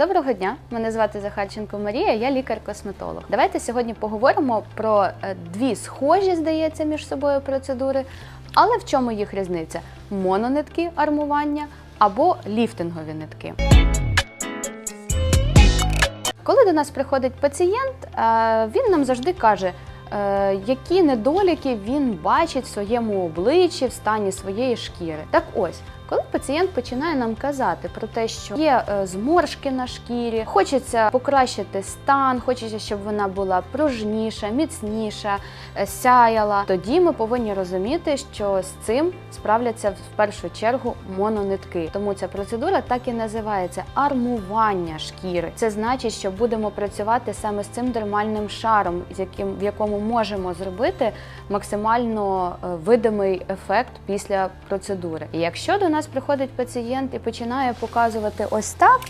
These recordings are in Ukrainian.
Доброго дня, мене звати Захарченко Марія, я лікар-косметолог. Давайте сьогодні поговоримо про е, дві схожі, здається, між собою процедури, але в чому їх різниця? Мононитки армування або ліфтингові нитки. Коли до нас приходить пацієнт, е, він нам завжди каже, е, які недоліки він бачить в своєму обличчі, в стані своєї шкіри. Так ось. Коли пацієнт починає нам казати про те, що є е, зморшки на шкірі, хочеться покращити стан, хочеться, щоб вона була пружніша, міцніша, е, сяяла, тоді ми повинні розуміти, що з цим справляться в першу чергу мононитки. Тому ця процедура так і називається армування шкіри. Це значить, що будемо працювати саме з цим дермальним шаром, з яким в якому можемо зробити максимально е, видимий ефект після процедури. І якщо до нас приходить пацієнт і починає показувати ось так.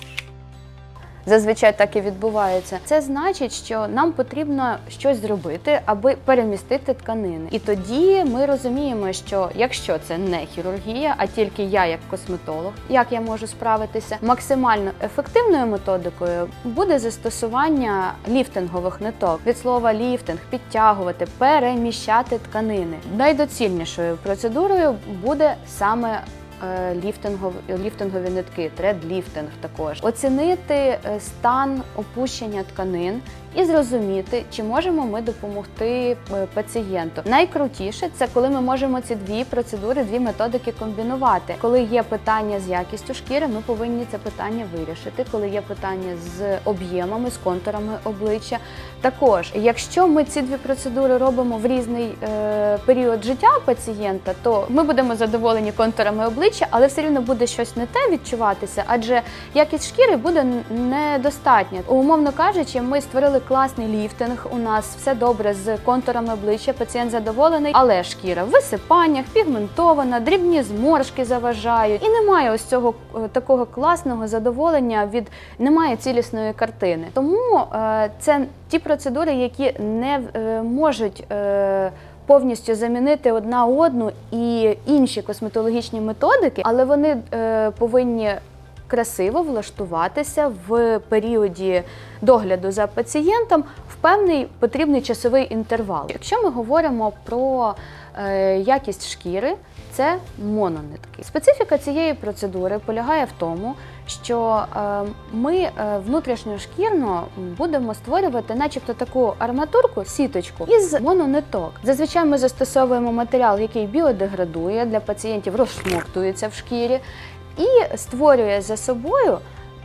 Зазвичай так і відбувається. Це значить, що нам потрібно щось зробити, аби перемістити тканини. І тоді ми розуміємо, що якщо це не хірургія, а тільки я як косметолог, як я можу справитися, максимально ефективною методикою буде застосування ліфтингових ниток. Від слова ліфтинг підтягувати, переміщати тканини. Найдоцільнішою процедурою буде саме е, ліфтингові, ліфтингові нитки, тредліфтинг також. Оцінити е, стан опущення тканин і зрозуміти, чи можемо ми допомогти е, пацієнту. Найкрутіше це коли ми можемо ці дві процедури, дві методики комбінувати. Коли є питання з якістю шкіри, ми повинні це питання вирішити. Коли є питання з об'ємами, з контурами обличчя. Також, якщо ми ці дві процедури робимо в різний е, період життя пацієнта, то ми будемо задоволені контурами обличчя, але все рівно буде щось не те відчуватися, адже якість шкіри буде недостатня. Умовно кажучи, ми створили класний ліфтинг. У нас все добре з контурами обличчя, пацієнт задоволений, але шкіра в висипаннях, пігментована, дрібні зморшки заважають, і немає ось цього е, такого класного задоволення від немає цілісної картини. Тому е, це ті процедури, які не е, можуть. Е, Повністю замінити одна одну і інші косметологічні методики, але вони е, повинні красиво влаштуватися в періоді догляду за пацієнтом в певний потрібний часовий інтервал. Якщо ми говоримо про якість шкіри, це мононитки. Специфіка цієї процедури полягає в тому, що е, ми е, внутрішньошкірно будемо створювати, начебто, таку арматурку, сіточку із монониток. Зазвичай ми застосовуємо матеріал, який біодеградує для пацієнтів, розсмоктується в шкірі і створює за собою.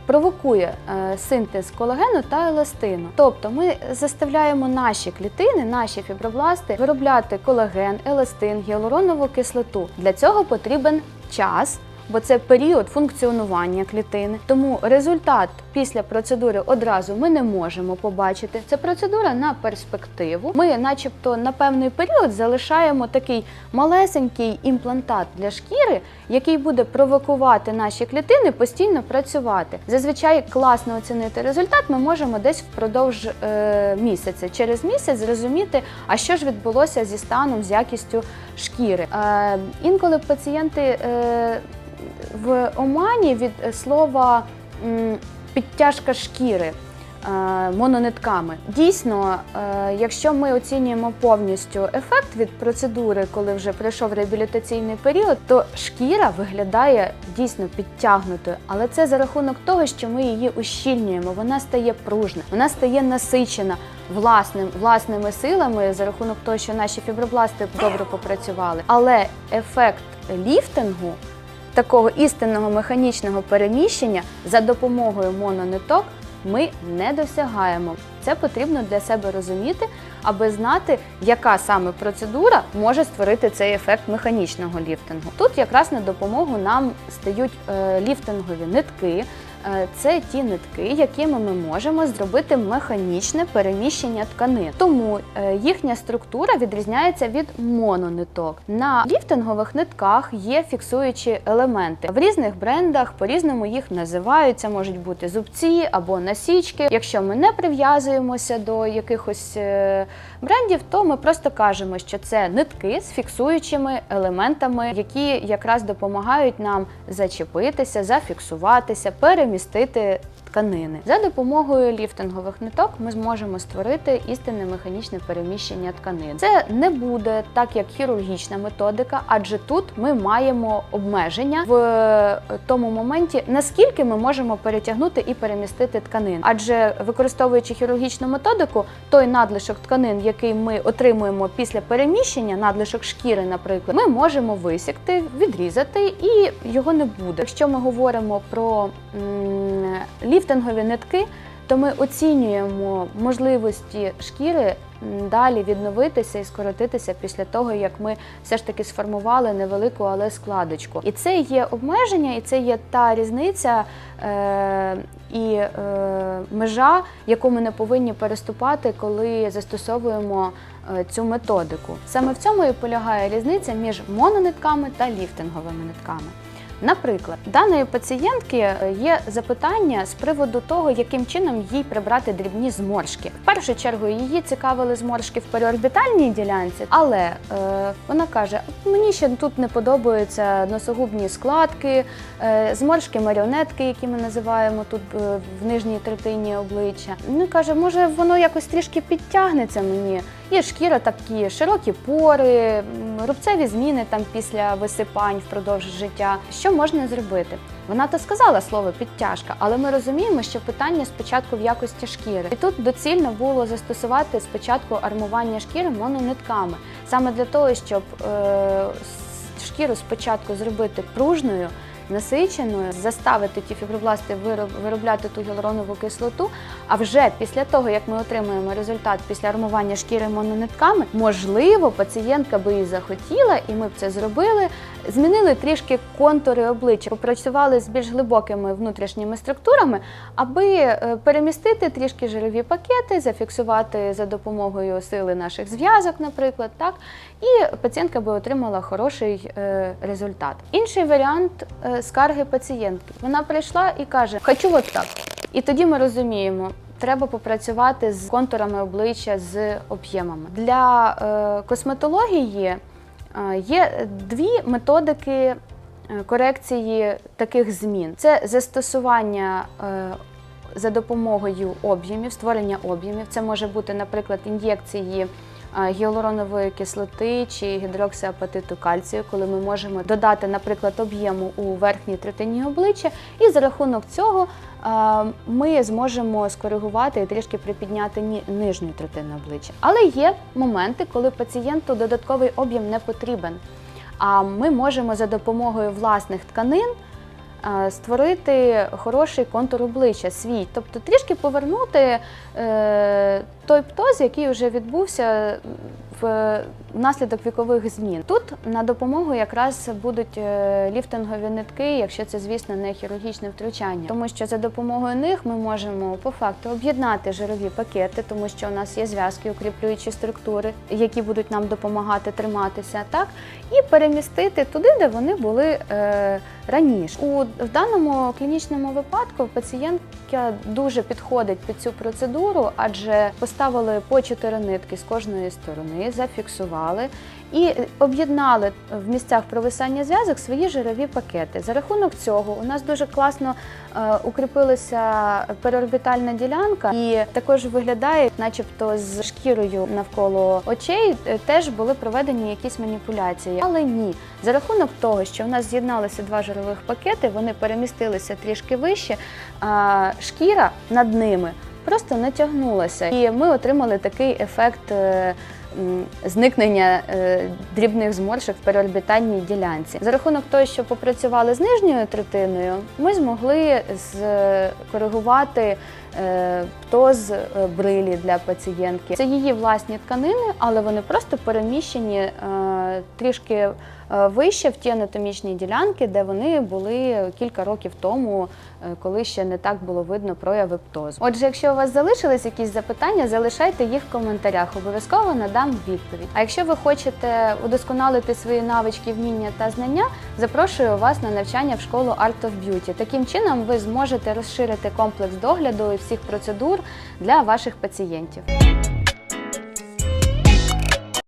Провокує е, синтез колагену та еластину. Тобто ми заставляємо наші клітини, наші фібробласти виробляти колаген, еластин, гіалуронову кислоту. Для цього потрібен час. Бо це період функціонування клітини, тому результат після процедури одразу ми не можемо побачити. Це процедура на перспективу. Ми, начебто, на певний період залишаємо такий малесенький імплантат для шкіри, який буде провокувати наші клітини постійно працювати. Зазвичай класно оцінити результат ми можемо десь впродовж е, місяця. Через місяць зрозуміти, а що ж відбулося зі станом, з якістю шкіри. Е, інколи пацієнти. Е, в омані від е, слова підтяжка шкіри е, мононитками. Дійсно, е, якщо ми оцінюємо повністю ефект від процедури, коли вже пройшов реабілітаційний період, то шкіра виглядає дійсно підтягнутою, але це за рахунок того, що ми її ущільнюємо, вона стає пружна, вона стає насичена власним власними силами за рахунок того, що наші фібробласти добре попрацювали. Але ефект ліфтингу такого істинного механічного переміщення за допомогою монониток ми не досягаємо. Це потрібно для себе розуміти, аби знати, яка саме процедура може створити цей ефект механічного ліфтингу. Тут якраз на допомогу нам стають е, ліфтингові нитки. Е, Це ті нитки, якими ми можемо зробити механічне переміщення тканин. Тому е, їхня структура відрізняється від монониток. На ліфтингових нитках є фіксуючі елементи. В різних брендах по-різному їх називають. Це можуть бути зубці або насічки. Якщо ми не прив'язуємося до якихось е, брендів, то ми просто кажемо, що це нитки з фіксуючими елементами, які якраз допомагають нам зачепитися, зафіксуватися, перемістити тканини. За допомогою ліфтингових ниток ми зможемо створити істинне механічне переміщення тканин. Це не буде так, як хірургічна методика, адже тут ми маємо обмеження в е, тому моменті, наскільки ми можемо перетягнути і перемістити тканин. Адже використовуючи хірургічну методику, той надлишок тканин, який ми отримуємо після переміщення, надлишок шкіри, наприклад, ми можемо висікти, відрізати, і його не буде. Якщо ми говоримо про ліфтингові нитки, то ми оцінюємо можливості шкіри далі відновитися і скоротитися після того, як ми все ж таки сформували невелику, але складочку. І це є обмеження, і це є та різниця е, і е, межа, яку ми не повинні переступати, коли застосовуємо е, цю методику. Саме в цьому і полягає різниця між мононитками та ліфтинговими нитками. Наприклад, даної пацієнтки е, є запитання з приводу того, яким чином їй прибрати дрібні зморшки. В першу чергу її цікавили зморшки в переорбітальній ділянці, але е, вона каже: мені ще тут не подобаються носогубні складки, е, зморшки маріонетки, які ми називаємо тут е, в нижній третині обличчя. Ну каже, може воно якось трішки підтягнеться мені. Є шкіра такі широкі пори, рубцеві зміни там після висипань впродовж життя. Що можна зробити? Вона то сказала слово підтяжка, але ми розуміємо, що питання спочатку в якості шкіри. І тут доцільно було застосувати спочатку армування шкіри мононитками, саме для того, щоб е, шкіру спочатку зробити пружною. Насиченою, заставити ті фібробласти вироб- виробляти ту гіалуронову кислоту. А вже після того, як ми отримуємо результат після армування шкіри мононитками, можливо, пацієнтка би і захотіла, і ми б це зробили. Змінили трішки контури обличчя, попрацювали з більш глибокими внутрішніми структурами, аби е, перемістити трішки жирові пакети, зафіксувати за допомогою сили наших зв'язок, наприклад, так, і пацієнтка би отримала хороший е, результат. Інший варіант е, скарги пацієнтки. Вона прийшла і каже: Хочу от так. І тоді ми розуміємо. Треба попрацювати з контурами обличчя, з об'ємами. Для е, косметології е, є дві методики е, корекції таких змін: це застосування е, за допомогою об'ємів, створення об'ємів. Це може бути, наприклад, ін'єкції гіалуронової кислоти чи гідроксиапатиту кальцію, коли ми можемо додати, наприклад, об'єму у верхній третині обличчя, і за рахунок цього е, ми зможемо скоригувати і трішки припідняти нижню третину обличчя. Але є моменти, коли пацієнту додатковий об'єм не потрібен. А ми можемо за допомогою власних тканин е, створити хороший контур обличчя свій, тобто трішки повернути е, той птоз, який вже відбувся внаслідок вікових змін. Тут на допомогу якраз будуть е, ліфтингові нитки, якщо це, звісно, не хірургічне втручання, тому що за допомогою них ми можемо по факту об'єднати жирові пакети, тому що у нас є зв'язки, укріплюючі структури, які будуть нам допомагати триматися, так і перемістити туди, де вони були е, раніше. У в даному клінічному випадку пацієнтка дуже підходить під цю процедуру, адже поставили по чотири нитки з кожної сторони, зафіксували і об'єднали в місцях провисання зв'язок свої жирові пакети. За рахунок цього у нас дуже класно е, укріпилася переорбітальна ділянка, і також виглядає, начебто, з шкірою навколо очей е, теж були проведені якісь маніпуляції. Але ні, за рахунок того, що у нас з'єдналися два жирових пакети, вони перемістилися трішки вище, а шкіра над ними просто натягнулася, і ми отримали такий ефект. Зникнення е, дрібних зморшок в переорбітальній ділянці за рахунок того, що попрацювали з нижньою третиною, ми змогли скоригувати е, птоз е, брилі для пацієнтки. Це її власні тканини, але вони просто переміщені трішки вище в ті анатомічні ділянки, де вони були кілька років тому, е, коли ще не так було видно прояви птозу. Отже, якщо у вас залишились якісь запитання, залишайте їх в коментарях. Обов'язково надам відповідь. А якщо ви хочете удосконалити свої навички, вміння та знання, запрошую вас на навчання в школу Art of Beauty. Таким чином ви зможете розширити комплекс догляду і всіх процедур для ваших пацієнтів.